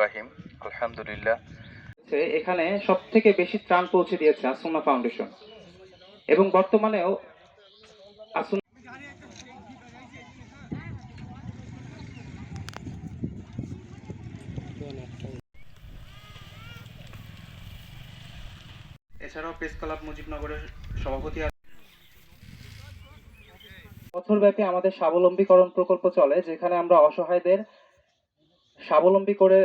রহিম। আলহামদুলিল্লাহ। এখানে সব থেকে বেশি ত্রাণ পৌঁছে দিয়েছে আসুনা ফাউন্ডেশন। এবং বর্তমানেও আসুন এছাড়াও প্রেস ক্লাব মুজিবনগরের সভাপতি। বছরব্যাপী আমাদের স্বাবলম্বীকরণ প্রকল্প চলে যেখানে আমরা অসহায়দের স্বাবলম্বী করে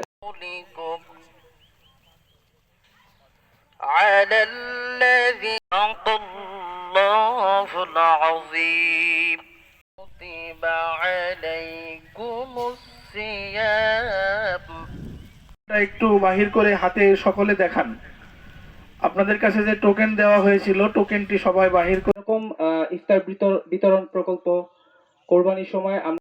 একটু বাহির করে হাতে সকলে দেখান। আপনাদের কাছে যে টোকেন দেওয়া হয়েছিল টোকেনটি সবাই বাহির করে এরকম ইফতার বিতর- বিতরণ প্রকল্প কোরবানির সময় আমরা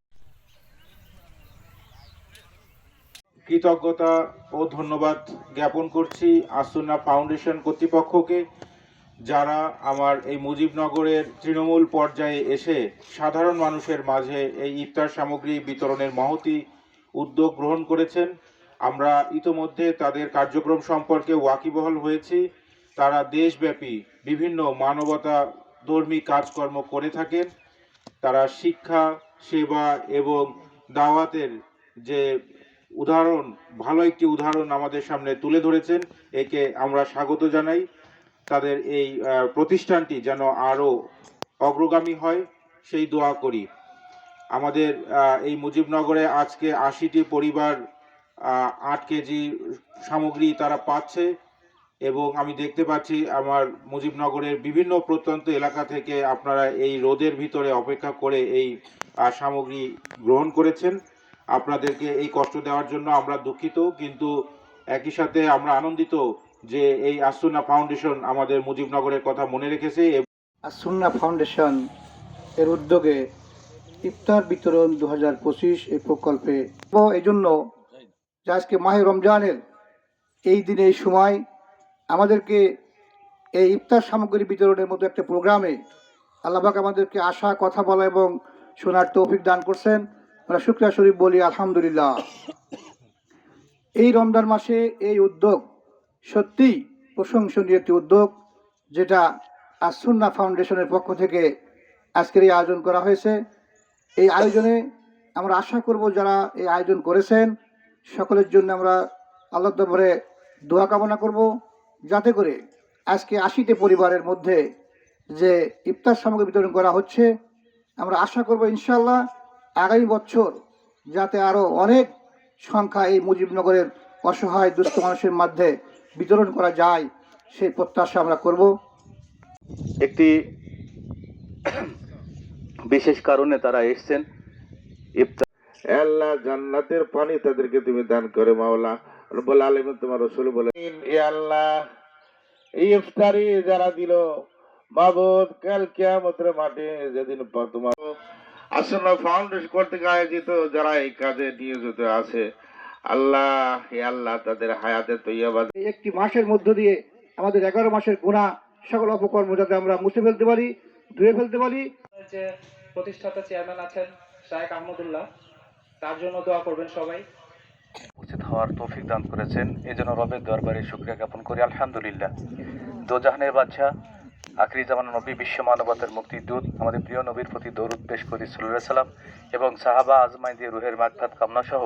কৃতজ্ঞতা ও ধন্যবাদ জ্ঞাপন করছি আসুনা ফাউন্ডেশন কর্তৃপক্ষকে যারা আমার এই মুজিবনগরের তৃণমূল পর্যায়ে এসে সাধারণ মানুষের মাঝে এই ইফতার সামগ্রী বিতরণের মহতি উদ্যোগ গ্রহণ করেছেন। আমরা ইতোমধ্যে তাদের কার্যক্রম সম্পর্কে ওয়াকিবহাল হয়েছি। তারা দেশব্যাপী বিভিন্ন মানবতা ধর্মী কাজকর্ম করে থাকেন। তারা শিক্ষা, সেবা এবং দাওয়াতের যে উদাহরণ, ভালো একটি উদাহরণ আমাদের সামনে তুলে ধরেছেন, একে আমরা স্বাগত জানাই। তাদের এই প্রতিষ্ঠানটি যেন আরও অগ্রগামী হয়, সেই দোয়া করি। আমাদের এই মুজিবনগরে আজকে আশিটি পরিবার আট কেজি সামগ্রী তারা পাচ্ছে। এবং আমি দেখতে পাচ্ছি আমার মুজিবনগরের বিভিন্ন প্রত্যন্ত এলাকা থেকে আপনারা এই রোদের ভিতরে অপেক্ষা করে এই সামগ্রী গ্রহণ করেছেন। আপনাদেরকে এই কষ্ট দেওয়ার জন্য আমরা দুঃখিত, কিন্তু একই সাথে আমরা আনন্দিত যে এই আসুনা ফাউন্ডেশন আমাদের মুজিবনগরের কথা মনে রেখেছে আসুন্না ফাউন্ডেশন এর উদ্যোগে ইফতার বিতরণ দু হাজার পঁচিশ এই প্রকল্পে। এই জন্য আজকে মাহে রমজানের এই দিনে এই সময় আমাদেরকে এই ইফতার সামগ্রী বিতরণের মতো একটা প্রোগ্রামে আল্লাহবাক আমাদেরকে আসা কথা বলা এবং শোনার তৌফিক দান করছেন। আমরা শুক্রিয়া শরীফ বলি, আলহামদুলিল্লাহ। এই রমজান মাসে এই উদ্যোগ সত্যিই প্রশংসনীয় একটি উদ্যোগ, যেটা আসুন্না ফাউন্ডেশনের পক্ষ থেকে আজকের এই আয়োজন করা হয়েছে। এই আয়োজনে আমরা আশা করব যারা এই আয়োজন করেছেন, সকলের জন্য আমরা আল্লাহ দোয়া কামনা করব। যাতে করে আজকে আশিটি পরিবারের মধ্যে যে ইফতার সামগ্রী বিতরণ করা হচ্ছে, আমরা আশা করব ইনশাল্লাহ আগামী বছর যাতে আরও অনেক সংখ্যা এই মুজিবনগরের অসহায় দুস্থ মানুষের মধ্যে বিতরণ করা যায়, সেই প্রত্যাশা আমরা করব। একটি বিশেষ কারণে তারা এসছেন। ইফতার আল্লাহ জান্নাতের পানি তাদেরকে তুমি দান করে মাওলা। রব্বুল আলামিন তোমার রসুল বলে এ আল্লাহ এই ইফতারি যারা দিল মাবুদ কাল কিয়ামতের মাঠে যেদিন তোমার আসন্ন ফাউন্ডেশন কর্তৃক আয়োজিত যারা এই কাজে নিয়োজিত আছে আল্লাহ হে আল্লাহ তাদের হায়াতে তৈয়াবাদ একটি মাসের মধ্য দিয়ে আমাদের এগারো মাসের গুণা সকল অপকর্ম যাতে আমরা মুছে ফেলতে পারি ধুয়ে ফেলতে পারি। যে প্রতিষ্ঠাতা চেয়ারম্যান আছেন শায়েখ আহমদুল্লাহ। তার জন্য দোয়া করবেন সবাই। উপস্থিত হওয়ার তৌফিক দান করেছেন। এই জন্য রবের দরবারে শুক্রিয়া জ্ঞাপন করি। আলহামদুলিল্লাহ। দোজাহানের বাদশাহ আখরি জামান নবী বিশ্ব মানবতার মুক্তির দূত, আমাদের প্রিয় নবীর প্রতি দৌর উদ্দেশ করি সাল্লাহ সাল্লাম এবং সাহাবা আজমাই দিয়ে রুহের মাগফাত কামনা সহ